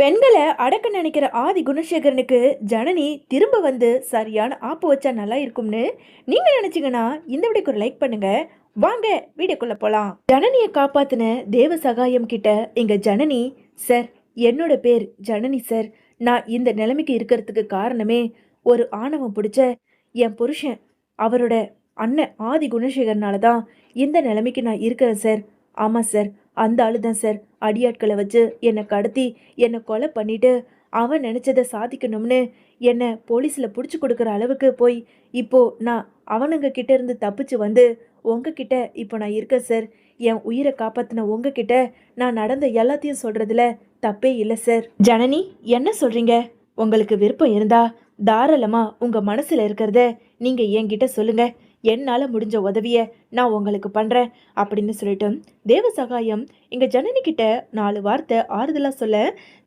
பெண்களை அடக்க நினைக்கிற ஆதி குணசேகரனுக்கு ஜனனி திரும்ப வந்து சரியான ஆப்பு வச்சா நல்லா இருக்கும்னு நீங்க நினைச்சீங்கன்னா இந்த வீடியோக்கு ஒரு லைக் பண்ணுங்க. வாங்க வீடியோக்குள்ள போலாம். ஜனனியை காப்பாத்தின தேவ சகாயம் கிட்ட எங்க ஜனனி சார் என்னோட பேர் ஜனனி சார். நான் இந்த நிலைமைக்கு இருக்கிறதுக்கு காரணமே ஒரு ஆணவம் பிடிச்ச என் புருஷன். அவரோட அண்ணன் ஆதி குணசேகரனால தான் இந்த நிலைமைக்கு நான் இருக்கிறேன் சார். ஆமாம் சார். அந்த ஆளு தான் சார் அடியாட்களை வச்சு என்னை கடத்தி என்னை கொலை பண்ணிட்டு அவன் நினச்சதை சாதிக்கணும்னு என்னை போலீஸில் பிடிச்சி கொடுக்குற அளவுக்கு போய் இப்போது நான் அவனுங்க கிட்ட இருந்து தப்பிச்சு வந்து உங்ககிட்ட இப்போ நான் இருக்கேன் சார். என் உயிரை காப்பாற்றின உங்ககிட்ட நான் நடந்த எல்லாத்தையும் சொல்கிறதுல தப்பே இல்லை சார். ஜனனி என்ன சொல்கிறீங்க உங்களுக்கு விருப்பம் இருந்தால் தாராளமாக உங்கள் மனசில் இருக்கிறத நீங்கள் என்கிட்ட சொல்லுங்கள் என்னால் முடிஞ்ச உதவியை நான் உங்களுக்கு பண்ணுறேன் அப்படின்னு சொல்லிட்டு தேவ சகாயம் இங்கே ஜனனி கிட்ட நாலு வார்த்தை ஆறுதலாக சொல்ல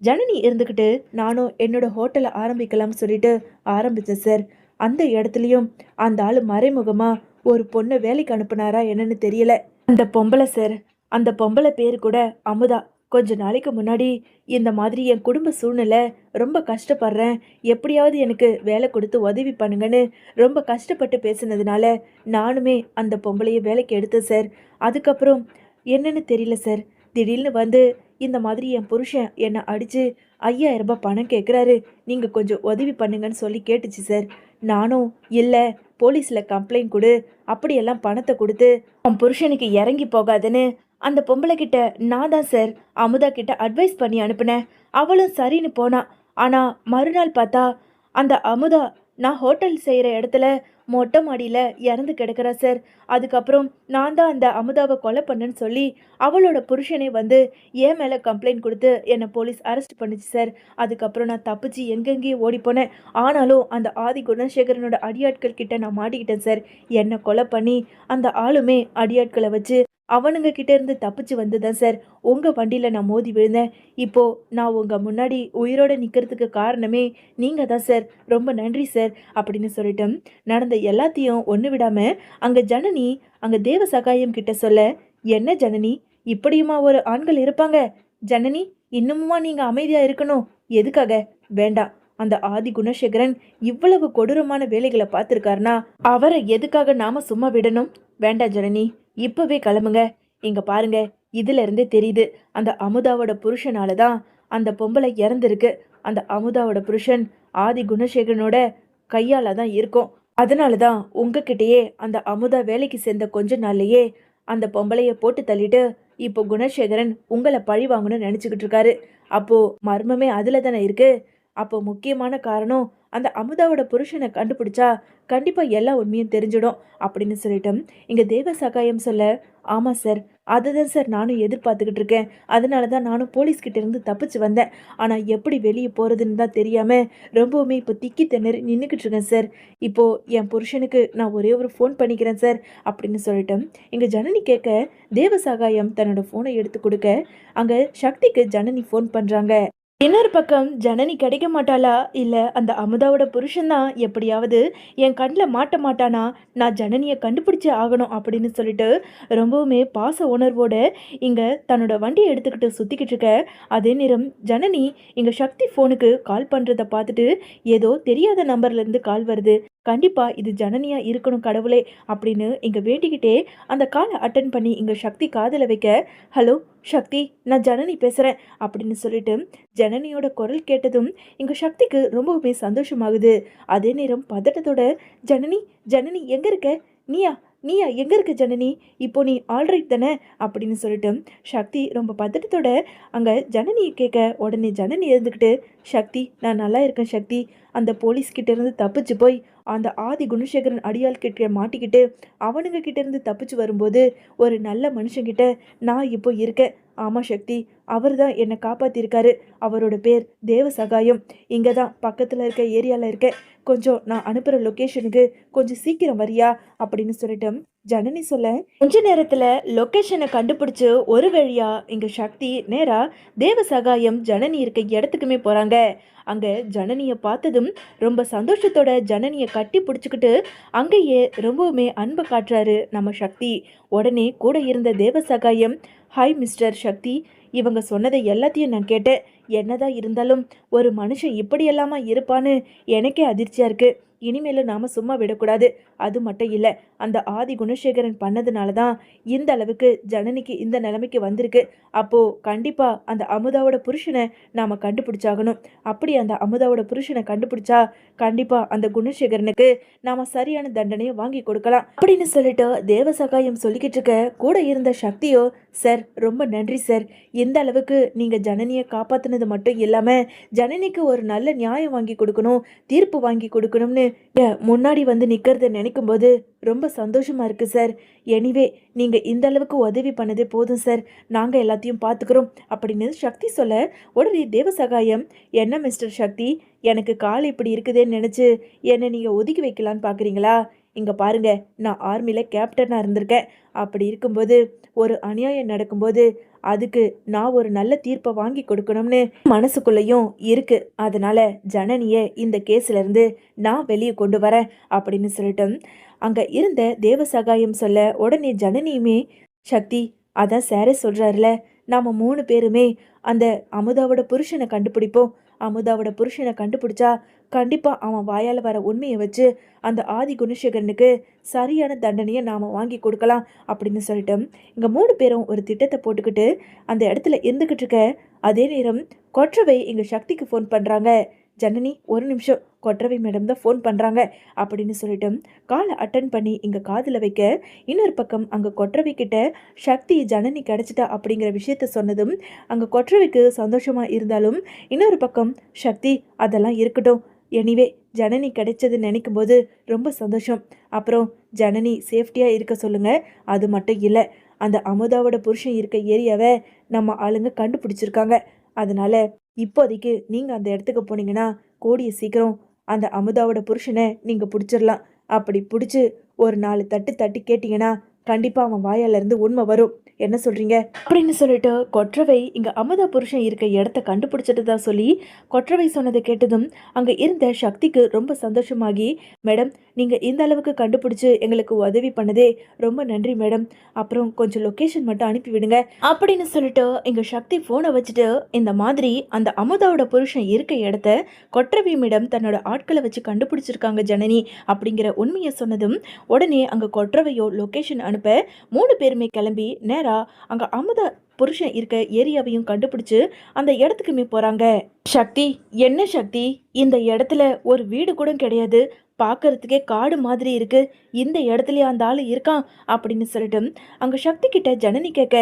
ஜனனி இருந்துக்கிட்டு நானும் என்னோட ஹோட்டலை ஆரம்பிக்கலாம்னு சொல்லிட்டு ஆரம்பித்தேன் சார். அந்த இடத்துலையும் அந்த ஆள் மறைமுகமாக ஒரு பொண்ணை வேலைக்கு அனுப்புனாரா என்னன்னு தெரியல. அந்த பொம்பளை சார். அந்த பொம்பளை பேர் கூட அமுதா. கொஞ்ச நாளைக்கு முன்னாடி இந்த மாதிரி என் குடும்ப சூழ்நிலை ரொம்ப கஷ்டப்படுறேன். எப்படியாவது எனக்கு வேலை கொடுத்து உதவி பண்ணுங்கன்னு ரொம்ப கஷ்டப்பட்டு பேசுனதுனால நானுமே அந்த பொம்பளைய வேலைக்கு எடுத்தேன் சார். அதுக்கப்புறம் என்னன்னு தெரியல சார். திடீர்னு வந்து இந்த மாதிரி என் புருஷன் என்னை அடித்து ஐயாயிரம் ரூபாய் பணம் கேட்குறாரு நீங்கள் கொஞ்சம் உதவி பண்ணுங்கன்னு சொல்லி கேட்டுச்சு சார். நானும் இல்லை போலீஸில் கம்ப்ளைண்ட் கொடு. அப்படியெல்லாம் பணத்தை கொடுத்து உன் புருஷனுக்கு இறங்கி போகாதுன்னு அந்த பொம்பளை கிட்ட நான் தான் சார் அமுதா கிட்ட அட்வைஸ் பண்ணி அனுப்புனேன். அவளும் சரின்னு போனா ஆனால் மறுநாள் பார்த்தா அந்த அமுதா நான் ஹோட்டல் செய்கிற இடத்துல மொட்டை மாடியில் இறந்து கிடக்கிறா சார் அதுக்கப்புறம் நான் தான் அந்த அமுதாவை கொலை பண்ணேன்னு சொல்லி அவளோட புருஷனே வந்து என் மேலே கம்ப்ளைண்ட் கொடுத்து என்னை போலீஸ் அரெஸ்ட் பண்ணுச்சு சார் அதுக்கப்புறம் நான் தப்பிச்சு எங்கெங்கேயோ ஓடிப்போனேன் ஆனாலும் அந்த ஆதி குணசேகரனோட அடியாட்கள் கிட்ட நான் மாட்டிக்கிட்டேன் சார் என்னை கொலை பண்ணி அந்த ஆளுமே அடியாட்களை வச்சு அவனுங்க கிட்ட இருந்து தப்பிச்சு வந்துதான் சார் உங்கள் வண்டியில் நான் மோதி விழுந்தேன். இப்போது நான் உங்கள் முன்னாடி உயிரோட நிற்கிறதுக்கு காரணமே நீங்கள் தான் சார் ரொம்ப நன்றி சார் அப்படின்னு சொல்லிட்டு நடந்த எல்லாத்தையும் ஒன்று விடாமல் அங்கே ஜனனி அங்கே தேவ சகாயம் கிட்ட சொல்ல என்ன ஜனனி? இப்படியுமா ஒரு ஆண்கள் இருப்பாங்க? ஜனனி இன்னுமுமா நீங்கள் அமைதியாக இருக்கணும்? எதுக்காக? வேண்டாம். அந்த ஆதி குணசேகரன் இவ்வளவு கொடூரமான வேலைகளை பார்த்துருக்காருனா அவரை எதுக்காக நாம சும்மா விடணும்? வேண்டாம் ஜனனி இப்பவே கிளம்புங்க. இங்க பாருங்க இதுல இருந்தே தெரியுது. அந்த அமுதாவோட புருஷனால தான் அந்த பொம்பளை இறந்துருக்கு. அந்த அமுதாவோட புருஷன் ஆதி குணசேகரனோட கையால தான் இருக்கும். அதனால தான் உங்ககிட்டயே அந்த அமுதா வேலைக்கு சேர்ந்த கொஞ்ச நாள்லயே அந்த பொம்பளைய போட்டு தள்ளிட்டு இப்போ குணசேகரன் உங்களை பழி வாங்கணும்னு நினச்சிக்கிட்டு இருக்காரு. அப்போ மர்மமே அதுல தானே இருக்கு. அப்போ முக்கியமான காரணம் அந்த அமுதாவோட புருஷனை கண்டுபிடிச்சா கண்டிப்பாக எல்லா உண்மையும் தெரிஞ்சிடும் அப்படின்னு சொல்லிட்டோம். இங்கே தேவ சகாயம் சொல்ல ஆமாம் சார் அதுதான் சார் நானும் எதிர்பார்த்துக்கிட்டு இருக்கேன். அதனால தான் நானும் போலீஸ்கிட்ட இருந்து தப்பிச்சு வந்தேன். ஆனால் எப்படி வெளியே போகிறதுன்னு தான் தெரியாமல் ரொம்பவுமே இப்போ திக்கி திணறி நின்றுக்கிட்டு இருக்கேன் சார். இப்போது என் புருஷனுக்கு நான் ஒரே ஒரு ஃபோன் பண்ணிக்கிறேன் சார் அப்படின்னு சொல்லிட்டோம். இங்கே ஜனனி கேட்க தேவ சகாயம் தன்னோட ஃபோனை எடுத்து கொடுக்க. அங்கே சக்திக்கு ஜனனி ஃபோன் பண்ணுறாங்க இன்னொரு பக்கம் ஜனனி கிடைக்க மாட்டாளா? இல்லை அந்த அமுதாவோட புருஷன்தான் எப்படியாவது என் கண்ணில் மாட்ட மாட்டானா? நான் ஜனனியை கண்டுபிடிச்சே ஆகணும் அப்படின்னு சொல்லிட்டு ரொம்பவுமே பாச உணர்வோடு இங்கே தன்னோட வண்டியை எடுத்துக்கிட்டு சுற்றிக்கிட்டு இருக்க. அதே நேரம் ஜனனி இங்கே சக்தி ஃபோனுக்கு கால் பண்ணுறத பார்த்துட்டு ஏதோ தெரியாத நம்பர்லேருந்து கால் வருது. கண்டிப்பாக இது ஜனனியாக இருக்கணும் கடவுளே அப்படின்னு இங்கே வேண்டிக்கிட்டே அந்த காலை அட்டன் பண்ணி இங்கே சக்தி காதில் வைக்க ஹலோ சக்தி நான் ஜனனி பேசுகிறேன் அப்படின்னு சொல்லிட்டு ஜனனியோட குரல் கேட்டதும் எங்கள் சக்திக்கு ரொம்பவுமே சந்தோஷமாகுது. அதே நேரம் பதட்டத்தோட ஜனனி ஜனனி எங்கே இருக்க? நீயா? நீயா? எங்கே இருக்க ஜனனி? இப்போ நீ ஆல்ரைட் தானே? அப்படின்னு சொல்லிட்டு சக்தி ரொம்ப பதட்டத்தோட அங்கே ஜனனியை கேட்க உடனே ஜனனி இருந்துக்கிட்டு சக்தி நான் நல்லா இருக்கேன் சக்தி. அந்த போலீஸ் இருந்து தப்பிச்சு போய் அந்த ஆதி குணசேகரன் அடியால் கிட்ட மாட்டிக்கிட்டு அவனுங்க கிட்ட இருந்து தப்பிச்சு வரும்போது ஒரு நல்ல மனுஷங்கிட்ட நான் இப்போ இருக்கேன். ஆமாம் சக்தி அவர் தான் என்னை காப்பாற்றிருக்காரு அவரோட பேர் தேவ சகாயம் இங்கே தான் பக்கத்தில் இருக்க ஏரியாவில் இருக்க கொஞ்சம் நான் அனுப்புகிற லொக்கேஷனுக்கு கொஞ்சம் சீக்கிரம் வரியா? அப்படின்னு சொல்லிட்டு ஜனனி சொல்ல கொஞ்ச நேரத்தில் லொக்கேஷனை கண்டுபிடிச்சு ஒரு வழியா இங்கே சக்தி நேராக தேவ சகாயம் ஜனனி இருக்க இடத்துக்குமே போகிறாங்க அங்கே ஜனனியை பார்த்ததும் ரொம்ப சந்தோஷத்தோட ஜனனியை கட்டி பிடிச்சிக்கிட்டு அங்கேயே ரொம்பவுமே அன்பை காட்டுறாரு நம்ம சக்தி. உடனே கூட இருந்த தேவ சகாயம் ஹாய் மிஸ்டர் சக்தி. இவங்க சொன்னதை எல்லாத்தையும் நான் கேட்டேன். என்னதான் இருந்தாலும் ஒரு மனுஷன் இப்படியெல்லாமா இருப்பான்னு எனக்கே அதிர்ச்சியா இருக்கு. இனிமேலும் நாம சும்மா விடக்கூடாது. அது மட்டும் இல்லை அந்த ஆதி குணசேகரன் பண்ணதுனால தான் இந்த அளவுக்கு ஜனனிக்கு இந்த நிலைமைக்கு வந்திருக்கு. அப்போது கண்டிப்பாக அந்த அமுதாவோட புருஷனை நாம் கண்டுபிடிச்சாகணும். அப்படி அந்த அமுதாவோட புருஷனை கண்டுபிடிச்சா கண்டிப்பாக அந்த குணசேகரனுக்கு நாம் சரியான தண்டனையை வாங்கி கொடுக்கலாம். அப்படின்னு சொல்லிட்டு தேவசகாயம் சொல்லிக்கிட்டு இருக்க கூட இருந்த சக்தியோ சார் ரொம்ப நன்றி சார் இந்த அளவுக்கு நீங்கள் ஜனனியை காப்பாற்றினது மட்டும் இல்லாமல் ஜனனிக்கு ஒரு நல்ல நியாயம் வாங்கி கொடுக்கணும் தீர்ப்பு வாங்கி கொடுக்கணும்னு முன்னாடி வந்து நிற்கிறத நினைக்க போது ரொம்ப சந்தோஷமாக இருக்குது சார். எனிவே நீங்கள் இந்த அளவுக்கு உதவி பண்ணதே போதும் சார். நாங்கள் எல்லாத்தையும் பார்த்துக்கிறோம் அப்படின்னு சக்தி சொல்ல உடனே தேவசகாயம் என்ன மிஸ்டர் சக்தி? எனக்கு கால் இப்படி இருக்குதேன்னு நினச்சி என்னை நீங்கள் ஒதுக்கி வைக்கலான்னு பார்க்குறீங்களா இங்கே பாருங்க நான் ஆர்மியில் கேப்டனாக இருந்திருக்கேன். அப்படி இருக்கும்போது ஒரு அநியாயம் நடக்கும்போது அதுக்கு நான் ஒரு நல்ல தீர்ப்பை வாங்கி கொடுக்கணும்னு மனசுக்குள்ளேயும் இருக்கு. அதனால ஜனனிய இந்த கேஸ்ல இருந்து நான் வெளியே கொண்டு வரேன் அப்படின்னு சொல்லிட்டோம். அங்க இருந்த தேவசகாயம் சொல்ல உடனே ஜனனியுமே சக்தி அதான் சாரே சொல்றாருல நாம மூணு பேருமே அந்த அமுதாவோட புருஷனை கண்டுபிடிப்போம். அமுதாவோட புருஷனை கண்டுபிடிச்சா கண்டிப்பாக அவன் வாயால் வர உண்மையை வச்சு அந்த ஆதி குணசேகரனுக்கு சரியான தண்டனையை நாம் வாங்கி கொடுக்கலாம் அப்படின்னு சொல்லிட்டு இங்கே மூணு பேரும் ஒரு திட்டத்தை போட்டுக்கிட்டு அந்த இடத்துல இருந்துக்கிட்டு இருக்க அதே நேரம் கொற்றவை எங்கள் சக்திக்கு ஃபோன் பண்ணுறாங்க ஜனனி ஒரு நிமிஷம் கொற்றவை மேடம் தான் ஃபோன் பண்ணுறாங்க அப்படின்னு சொல்லிட்டு காலை அட்டன் பண்ணி இங்கே காதில் வைக்க இன்னொரு பக்கம் அங்கே கொற்றவை கிட்ட சக்தி ஜனனி கிடச்சிட்டா அப்படிங்கிற விஷயத்த சொன்னதும் அங்கே கொற்றவைக்கு சந்தோஷமாக இருந்தாலும் இன்னொரு பக்கம் சக்தி அதெல்லாம் இருக்கட்டும். எனிவே ஜனனி கிடைச்சது நினைக்கும் போது ரொம்ப சந்தோஷம். அப்புறம் ஜனனி சேஃப்டியாக இருக்க சொல்லுங்கள் அது மட்டும் இல்லை அந்த அமுதாவோட புருஷன் இருக்க ஏரியாவை நம்ம ஆளுங்க கண்டுபிடிச்சிருக்காங்க. அதனால் இப்போதைக்கு நீங்கள் அந்த இடத்துக்கு போனீங்கன்னா கூடிய சீக்கிரம் அந்த அமுதாவோட புருஷனை நீங்கள் பிடிச்சிடலாம் அப்படி பிடிச்சி ஒரு நாலு தட்டு தட்டி கேட்டிங்கன்னா கண்டிப்பாக அவன் வாயாலேருந்து உண்மை வரும். என்ன சொல்றீங்க? அப்படின்னு சொல்லிட்டு கொற்றவை இங்க அமுதா புருஷன் இருக்க இடத்த கண்டுபிடிச்சிட்டு தான் சொல்லி கொற்றவை சொன்னதை கேட்டதும் அங்க இருந்த சக்திக்கு ரொம்ப சந்தோஷமாகி மேடம் நீங்க இந்த அளவுக்கு கண்டுபிடிச்சு எங்களுக்கு உதவி பண்ணதே ரொம்ப நன்றி மேடம். அப்புறம் கொஞ்சம் லொக்கேஷன் மட்டும் அனுப்பி விடுங்க. அப்படின்னு சொல்லிட்டு இங்க சக்தி போனை வச்சுட்டு இந்த மாதிரி அந்த அமுதாவோட புருஷன் இருக்க இடத்த கொற்றவை மேடம் தன்னோட ஆட்களை வச்சு கண்டுபிடிச்சிருக்காங்க ஜனனி அப்படிங்கிற உண்மையை சொன்னதும் உடனே அங்க கொற்றவையோ லொக்கேஷன் அனுப்ப மூணு பேருமே கிளம்பி நேரா அங்கே அமுத புருஷன் இருக்க ஏரியாவையும் கண்டுபிடிச்சு அந்த இடத்துக்குமே போகிறாங்க சக்தி என்ன சக்தி? இந்த இடத்துல ஒரு வீடு கூட கிடையாது. பார்க்கறதுக்கே காடு மாதிரி இருக்கு. இந்த இடத்துலயே அந்த ஆள் இருக்கான் அப்படின்னு சொல்லிட்டு அங்கே சக்தி கிட்ட ஜனனி கேட்க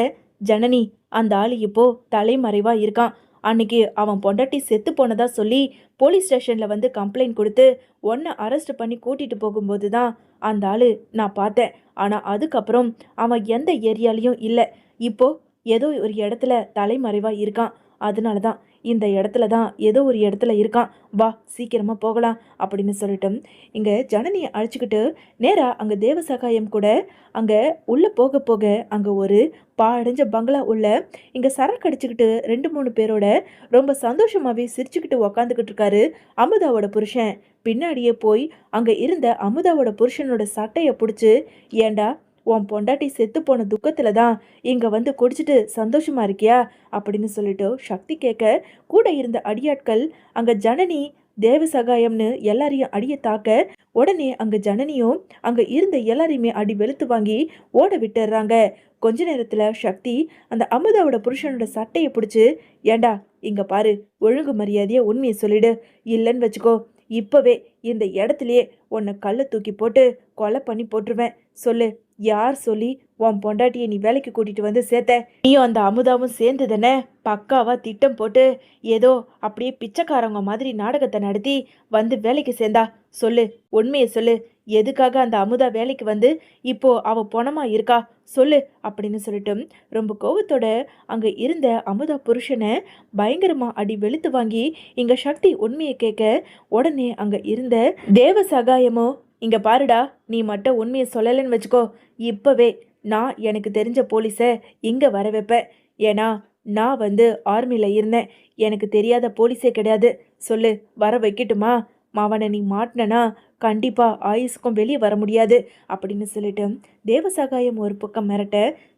ஜனனி அந்த ஆள் இப்போ தலைமறைவா இருக்கான். அன்னைக்கு அவன் பொண்டாட்டி செத்து போனதா சொல்லி போலீஸ் ஸ்டேஷனில் வந்து கம்ப்ளைண்ட் கொடுத்து ஒன்றை அரெஸ்ட் பண்ணி கூட்டிகிட்டு போகும்போது தான் அந்த ஆள் நான் பார்த்தேன். ஆனால் அதுக்கப்புறம் அவன் எந்த ஏரியாலையும் இல்லை. இப்போ ஏதோ ஒரு இடத்துல தலைமறைவாக இருக்கான். அதனால தான் இந்த இடத்துல தான் ஏதோ ஒரு இடத்துல இருக்கான். வா சீக்கிரமாக போகலாம் அப்படின்னு சொல்லிட்டு இங்கே ஜனனியை அழைச்சிக்கிட்டு நேராக அங்கே தேவசகாயம் கூட அங்கே உள்ளே போக போக அங்கே ஒரு பாடைஞ்ச பங்களா உள்ள இங்கே சரக்கு அடிச்சுக்கிட்டு ரெண்டு மூணு பேரோட ரொம்ப சந்தோஷமாகவே சிரிச்சுக்கிட்டு உக்காந்துக்கிட்டு இருக்காரு அமுதாவோட புருஷன். பின்னாடியே போய் அங்கே இருந்த அமுதாவோட புருஷனோட சட்டையை பிடிச்சி ஏண்டா உன் பொண்டாட்டி செத்து போன துக்கத்தில் தான் இங்கே வந்து குடிச்சிட்டு சந்தோஷமா இருக்கியா? அப்படின்னு சொல்லிட்டு சக்தி கேட்க கூட இருந்த அடியாட்கள் அங்கே ஜனனி தேவ சகாயம்னு எல்லாரையும் அடிய தாக்க உடனே அங்க ஜனனியும் அங்க இருந்த எல்லாரையுமே அடி வெளுத்து வாங்கி ஓட விட்டுறாங்க. கொஞ்ச நேரத்துல சக்தி அந்த அமுதாவோட புருஷனோட சட்டையை பிடிச்சி ஏண்டா இங்க பாரு ஒழுங்கு மரியாதையை உண்மையை சொல்லிடு. இல்லைன்னு வச்சுக்கோ இப்பவே இந்த இடத்துலயே உன்னை கல்லை தூக்கி போட்டு கொலை பண்ணி போட்டுருவேன். சொல்லு. யார் சொல்லி உன் பொண்டாட்டியை நீ வேலைக்கு கூட்டிட்டு வந்து சேர்த்த? நீயும் அந்த அமுதாவும் சேர்ந்து தானே? பக்காவா திட்டம் போட்டு ஏதோ அப்படியே பிச்சைக்காரங்க மாதிரி நாடகத்தை நடத்தி வந்து வேலைக்கு சேர்ந்தா? சொல்லு உண்மையை சொல்லு. எதுக்காக அந்த அமுதா வேலைக்கு வந்து இப்போ அவ பொணமா இருக்கா? சொல்லு அப்படின்னு சொல்லிட்டு ரொம்ப கோவத்தோட அங்க இருந்த அமுதா புருஷனை பயங்கரமா அடி வெளுத்து வாங்கி இங்க சக்தி உண்மையை கேட்க உடனே அங்க இருந்த தேவ சகாயமோ இங்கே பாருடா நீ மட்டும் உண்மையை சொல்லலைன்னு வச்சுக்கோ. இப்போவே நான் எனக்கு தெரிஞ்ச போலீஸை இங்கே வர வைப்பேன் ஏன்னா நான் வந்து ஆர்மியில் இருந்தேன். எனக்கு தெரியாத போலீஸே கிடையாது. சொல்லு வர வைக்கட்டுமா? மாவனை நீ மாட்டினனா கண்டிப்பாக ஆயுசுக்கும் வெளியே வர முடியாது. அப்படின்னு சொல்லிட்டு தேவசகாயம் ஒரு பக்கம் மிரட்ட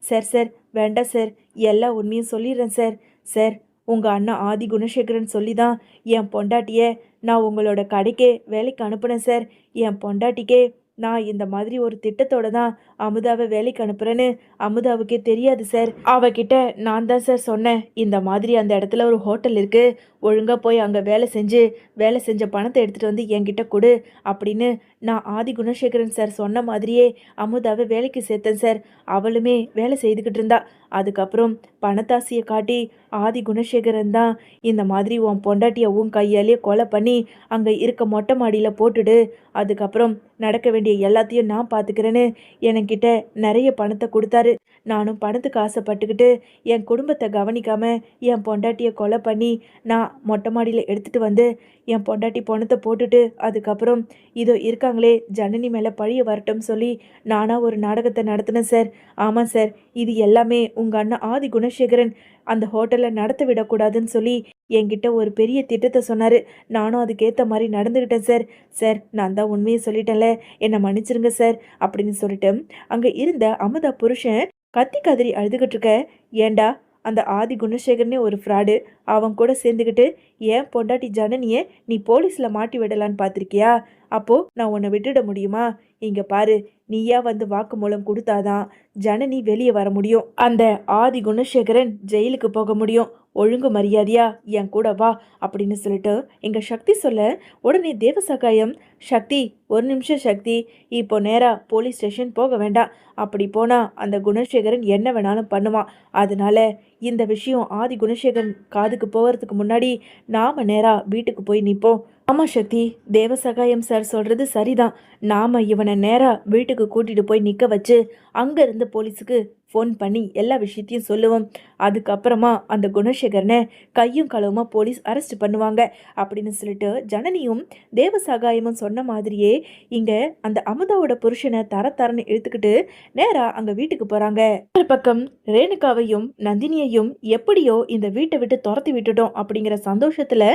சார் சார் வேண்டாம் சார். எல்லா உண்மையும் சொல்லிடுறேன் சார். சார் உங்கள் அண்ணா ஆதி குணசேகரன் சொல்லி தான் என் பொண்டாட்டியை நான் உங்களோட கடைக்கே வேலைக்கு அனுப்புனேன் சார். என் பொண்டாட்டிக்கே நான் இந்த மாதிரி ஒரு திட்டத்தோட தான் அமுதாவை வேலைக்கு அனுப்புறேன்னு அமுதாவுக்கே தெரியாது சார் அவகிட்ட நான் தான் சார் சொன்னேன். இந்த மாதிரி அந்த இடத்துல ஒரு ஹோட்டல் இருக்குது ஒழுங்காக போய் அங்கே வேலை செஞ்சு வேலை செஞ்ச பணத்தை எடுத்துகிட்டு வந்து என்கிட்ட கொடு அப்படின்னு நான் ஆதி குணசேகரன் சார் சொன்ன மாதிரியே அமுதாவை வேலைக்கு சேர்த்தேன் சார் அவளுமே வேலை செய்துக்கிட்டு இருந்தா. அதுக்கப்புறம் பணத்தாசியை காட்டி ஆதி குணசேகரன் தான் இந்த மாதிரி உன் பொண்டாட்டியை உன் கையாலே கொலை பண்ணி அங்கே இருக்க மொட்டை மாடியில் போட்டுடு. அதுக்கப்புறம் நடக்க வேண்டிய எல்லாத்தையும் நான் பார்த்துக்கிறேன்னு என்கிட்ட நிறைய பணத்தை கொடுத்தாரு. நானும் பணத்துக்கு ஆசைப்பட்டுக்கிட்டு என் குடும்பத்தை கவனிக்காம என் பொண்டாட்டியை கொலை பண்ணி நான் மொட்டை மாடியில் எடுத்துட்டு வந்து என் பொண்டாட்டி பணத்தை போட்டுட்டு அதுக்கப்புறம் இதோ இருக்காங்களே ஜனனி மேலே பழிய வரட்டும் சொல்லி நானாக ஒரு நாடகத்தை நடத்தினேன் சார். ஆமாம் சார் இது எல்லாமே உங்கள் அண்ணன் ஆதி குணசேகரன் அந்த ஹோட்டலில் நடத்த விடக்கூடாதுன்னு சொல்லி என்கிட்ட ஒரு பெரிய திட்டத்தை சொன்னார். நானும் அதுக்கேற்ற மாதிரி நடந்துக்கிட்டேன் சார். சார் நான் தான் உண்மையை சொல்லிட்டேன்ல. என்னை மன்னிச்சிருங்க சார் அப்படின்னு சொல்லிட்டு அங்கே இருந்த அமுதா புருஷன் கத்தி கதறி அழுதுகிட்டு இருக்க. ஏண்டா அந்த ஆதி குணசேகரனே ஒரு ஃப்ராடு அவன் கூட சேர்ந்துக்கிட்டு ஏன் பொண்டாட்டி ஜனனியை நீ போலீஸில் மாட்டி விடலான்னு பார்த்துருக்கியா? அப்போ நான் உன்னை விட்டுட முடியுமா? இங்கே பாரு நீயா வந்து வாக்குமூலம் கொடுத்தாதான் ஜனனி வெளியே வர முடியும். அந்த ஆதி குணசேகரன் ஜெயிலுக்கு போக முடியும். ஒழுங்கு மரியாதையா? என் கூட வா அப்படின்னு சொல்லிட்டு எங்கள் சக்தி சொல்ல உடனே தேவசகாயம் சக்தி ஒரு நிமிஷம் சக்தி இப்போ நேராக போலீஸ் ஸ்டேஷன் போக வேண்டாம். அப்படி போனால் அந்த குணசேகரன் என்ன வேணாலும் பண்ணுவான் அதனால இந்த விஷயம் ஆதி குணசேகரன் காதுக்கு போகிறதுக்கு முன்னாடி நாம் நேராக வீட்டுக்கு போய் நிற்போம் ஆமாம் சக்தி தேவசகாயம் சார் சொல்கிறது சரிதான். நாம் இவனை நேராக வீட்டுக்கு கூட்டிகிட்டு போய் நிற்க வச்சு அங்கேருந்து போலீஸுக்கு ஃபோன் பண்ணி எல்லா விஷயத்தையும் சொல்லுவோம். அதுக்கப்புறமா அந்த குணசேகரனை கையும் களவுமா போலீஸ் அரெஸ்ட் பண்ணுவாங்க. அப்படின்னு சொல்லிட்டு ஜனனியும் தேவசகாயமும் சொன்ன மாதிரியே இங்கே அந்த அமுதாவோட புருஷனை தர தரன்னு இழுத்துக்கிட்டு நேராக அங்கே வீட்டுக்கு போகிறாங்க ஒரு பக்கம் ரேணுகாவையும் நந்தினியையும் எப்படியோ இந்த வீட்டை விட்டு துரத்தி விட்டுட்டோம் அப்படிங்கிற சந்தோஷத்தில்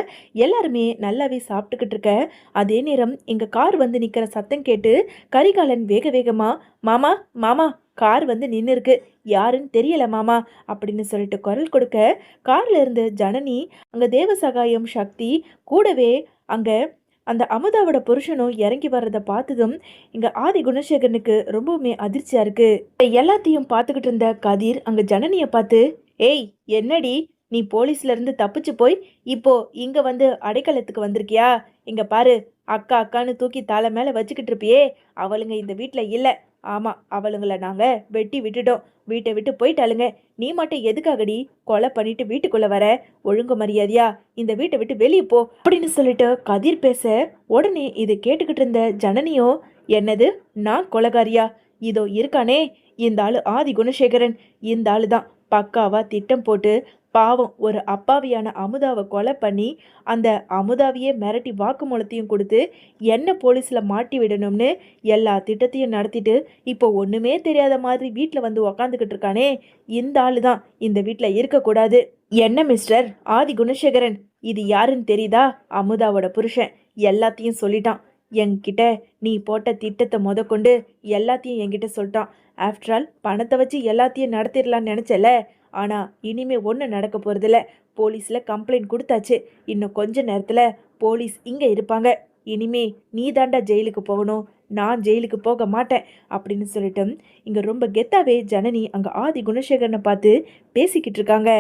எல்லாருமே நல்லாவே சாப்பிட்டுக்கிட்டு இருக்க அதே நேரம் இங்கே கார் வந்து நிற்கிற சத்தம் கேட்டு கரிகாலன் வேக வேகமாக மாமா மாமா கார் வந்து நின்று இருக்கு யாருன்னு தெரியல மாமா அப்படின்னு சொல்லிட்டு குரல் கொடுக்க கார்ல இருந்த ஜனனி அங்க தேவசகாயம் சக்தி கூடவே அங்க அந்த அமுதாவோட புருஷனும் இறங்கி வர்றதை பார்த்ததும் இங்க ஆதி குணசேகரனுக்கு ரொம்பவுமே அதிர்ச்சியா இருக்கு. எல்லாத்தையும் பார்த்துக்கிட்டு இருந்த கதிர் அங்க ஜனனியை பார்த்து ஏய் என்னடி? நீ போலீஸ்ல இருந்து தப்பிச்சு போய் இப்போ இங்க வந்து அடைக்கலத்துக்கு வந்திருக்கியா? இங்க பாரு அக்கா அக்கான்னு தூக்கி தலை மேல வச்சுக்கிட்டு இருப்பியே அவளுங்க இந்த வீட்டில் இல்லை. ஆமாம் அவளுங்களை நாங்கள் வெட்டி விட்டுட்டோம். வீட்டை விட்டு போயிட்டாளுங்க. நீ மட்டும் எதுக்காகடி கொலை பண்ணிட்டு வீட்டுக்குள்ளே வர? ஒழுங்கு மரியாதையா? இந்த வீட்டை விட்டு வெளியே போ. அப்படின்னு சொல்லிட்டு கதிர் பேச உடனே இதை கேட்டுக்கிட்டு இருந்த ஜனனியோ என்னது? நான் கொலகாரியா? இதோ இருக்கானே. இந்த ஆள் ஆதி குணசேகரன். இந்த ஆளு தான் பக்காவாக திட்டம் போட்டு பாவம் ஒரு அப்பாவியான அமுதாவை கொலை பண்ணி அந்த அமுதாவையே மிரட்டி வாக்குமூலத்தையும் கொடுத்து என்ன போலீஸில் மாட்டி விடணும்னு எல்லா திட்டத்தையும் நடத்திட்டு இப்போ ஒன்றுமே தெரியாத மாதிரி வீட்டில் வந்து உக்காந்துக்கிட்டு இருக்கானே இந்த ஆளு தான் இந்த வீட்டில் இருக்கக்கூடாது. என்ன மிஸ்டர் ஆதி குணசேகரன் இது யாருன்னு தெரியுதா? அமுதாவோட புருஷன் எல்லாத்தையும் சொல்லிட்டான். என்கிட்ட நீ போட்ட திட்டத்தை முத கொண்டு எல்லாத்தையும் என்கிட்ட சொல்லிட்டான். ஆஃப்டர் ஆல் பணத்தை வச்சு எல்லாத்தையும் நடத்திடலான்னு நினச்சல ஆனால் இனிமே ஒன்றும் நடக்க போகிறதில்ல போலீஸில் கம்ப்ளைண்ட் கொடுத்தாச்சு. இன்னும் கொஞ்ச நேரத்தில் போலீஸ் இங்கே இருப்பாங்க. இனிமே நீ தாண்டா ஜெயிலுக்கு போகணும். நான் ஜெயிலுக்கு போக மாட்டேன் அப்படின்னு சொல்லிட்டு இங்கே ரொம்ப கெத்தாவே ஜனனி அங்கே ஆதி குணசேகரனை பார்த்து பேசிக்கிட்டு இருக்காங்க.